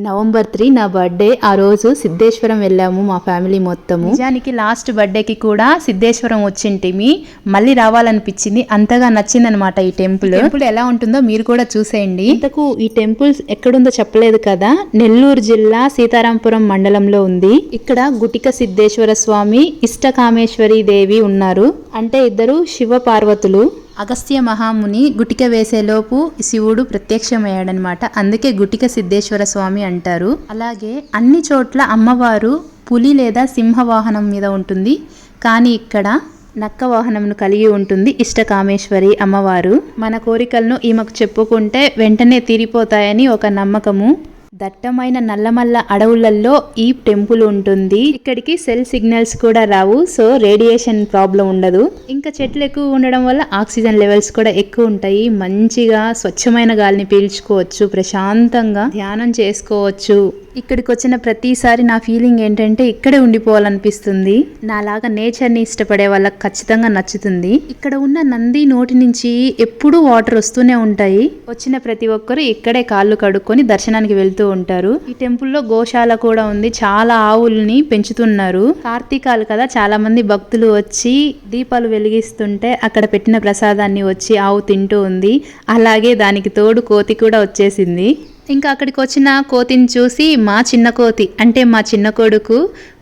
November three నా birthday ఆ రోజు సిద్ధేశ్వరం వెళ్ళాము మా ఫ్యామిలీ మొత్తము. నిజానికి లాస్ట్ బర్త్డేకి కూడా సిద్ధేశ్వరం వచ్చింటిమి మళ్ళీ రావాలనిపించింది అంతగా నచ్చిందనమాట ఈ టెంపుల్. టెంపుల్ ఎలా ఉంటుందో మీరు కూడా చూసేయండి. ఇంతకు ఈ టెంపుల్ ఎక్కడుందో చెప్పలేదు కదా? నెల్లూరు జిల్లా సీతారాంపురం మండలంలో ఉంది. ఇక్కడ గుటిక సిద్ధేశ్వర స్వామి ఇష్టకామేశ్వరి దేవి ఉన్నారు. అంటే ఇద్దరు శివ పార్వతులు అగస్త్య మహాముని గుటిక వేసేలోపు శివుడు ప్రత్యక్షమయ్యాడనమాట అందుకే గుటిక సిద్ధేశ్వర స్వామి అంటారు. అలాగే అన్ని చోట్ల అమ్మవారు పులి లేదా సింహ వాహనం మీద ఉంటుంది. కానీ ఇక్కడ నక్క వాహనంను కలిగి ఉంటుంది ఇష్టకామేశ్వరి అమ్మవారు. మన కోరికలను ఈమెకు చెప్పుకుంటే వెంటనే తీరిపోతాయని ఒక నమ్మకము. దట్టమైన నల్లమల్ల అడవులలో ఈ టెంపుల్ ఉంటుంది. ఇక్కడికి సెల్ సిగ్నల్స్ కూడా రావు సో రేడియేషన్ ప్రాబ్లం ఉండదు. ఇంకా చెట్లు ఎక్కువ ఉండడం వల్ల ఆక్సిజన్ లెవెల్స్ కూడా ఎక్కువ ఉంటాయి. మంచిగా స్వచ్ఛమైన గాలిని పీల్చుకోవచ్చు ప్రశాంతంగా ధ్యానం చేసుకోవచ్చు. ఇక్కడికి వచ్చిన ప్రతిసారి నా ఫీలింగ్ ఏంటంటే ఇక్కడే ఉండిపోవాలనిపిస్తుంది. నాలాగా నేచర్ని ఇష్టపడే వాళ్ళకి ఖచ్చితంగా నచ్చుతుంది. ఇక్కడ ఉన్న నంది నోటి నుంచి ఎప్పుడూ వాటర్ వస్తూనే ఉంటాయి. వచ్చిన ప్రతి ఒక్కరు ఇక్కడే కాళ్ళు కడుక్కొని దర్శనానికి వెళ్తూ ఉంటారు. ఈ టెంపుల్లో గోశాల కూడా ఉంది. చాలా ఆవుల్ని పెంచుతున్నారు. కార్తీకాలు కదా చాలా మంది భక్తులు వచ్చి దీపాలు వెలిగిస్తుంటే అక్కడ పెట్టిన ప్రసాదాన్ని వచ్చి ఆవు తింటూ ఉంది. అలాగే దానికి తోడు కోతి కూడా వచ్చేసింది. ఇంకా అక్కడికి వచ్చిన కోతిని చూసి మా చిన్న కోతి అంటే మా చిన్న కొడుకు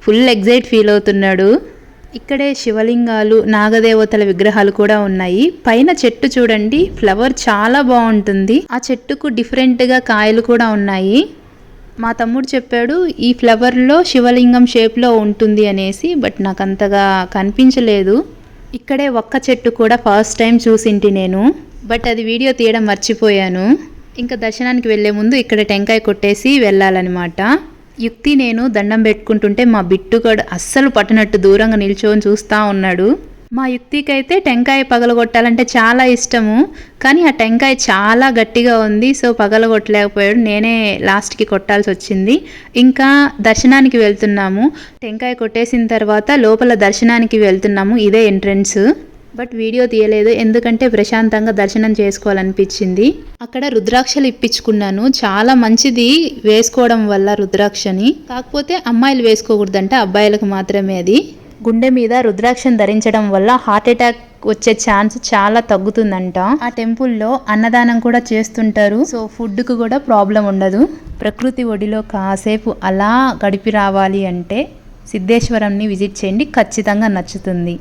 ఫుల్ ఎగ్జైట్ ఫీల్ అవుతున్నాడు. ఇక్కడే శివలింగాలు నాగదేవతల విగ్రహాలు కూడా ఉన్నాయి. పైన చెట్టు చూడండి ఫ్లవర్ చాలా బాగుంటుంది. ఆ చెట్టుకు డిఫరెంట్గా కాయలు కూడా ఉన్నాయి. మా తమ్ముడు చెప్పాడు ఈ ఫ్లవర్లో శివలింగం షేప్లో ఉంటుంది అనేసి బట్ నాకు అంతగా కనిపించలేదు. ఇక్కడే ఒక్క చెట్టు కూడా ఫస్ట్ టైం చూసింటి నేను. బట్ అది వీడియో తీయడం మర్చిపోయాను. ఇంకా దర్శనానికి వెళ్ళే ముందు ఇక్కడ టెంకాయ కొట్టేసి వెళ్ళాలన్నమాట. యుక్తి నేను దండం పెట్టుకుంటుంటే మా బిట్టుగాడు అస్సలు పట్టనట్టు దూరంగా నిల్చొని చూస్తూ ఉన్నాడు. మా యుక్తికి అయితే టెంకాయ పగలగొట్టాలంటే చాలా ఇష్టము. కానీ ఆ టెంకాయ చాలా గట్టిగా ఉంది సో పగలగొట్టలేకపోయాడు. నేనే లాస్ట్కి కొట్టాల్సి వచ్చింది. ఇంకా దర్శనానికి వెళ్తున్నాము. టెంకాయ కొట్టేసిన తర్వాత లోపల దర్శనానికి వెళ్తున్నాము. ఇదే ఎంట్రన్స్. బట్ వీడియో తీయలేదు. ఎందుకంటే ప్రశాంతంగా దర్శనం చేసుకోవాలనిపించింది. అక్కడ రుద్రాక్షలు ఇప్పించుకున్నాను. చాలా మంచిది వేసుకోవడం వల్ల రుద్రాక్షని. కాకపోతే అమ్మాయిలు వేసుకోకూడదంట. అబ్బాయిలకు మాత్రమే అది. గుండె మీద రుద్రాక్షను ధరించడం వల్ల హార్ట్ అటాక్ వచ్చే ఛాన్స్ చాలా తగ్గుతుందంట. ఆ టెంపుల్లో అన్నదానం కూడా చేస్తుంటారు. సో ఫుడ్కు కూడా ప్రాబ్లం ఉండదు. ప్రకృతి ఒడిలో కాసేపు అలా గడిపి రావాలి అంటే సిద్ధేశ్వరంని విజిట్ చేయండి. ఖచ్చితంగా నచ్చుతుంది.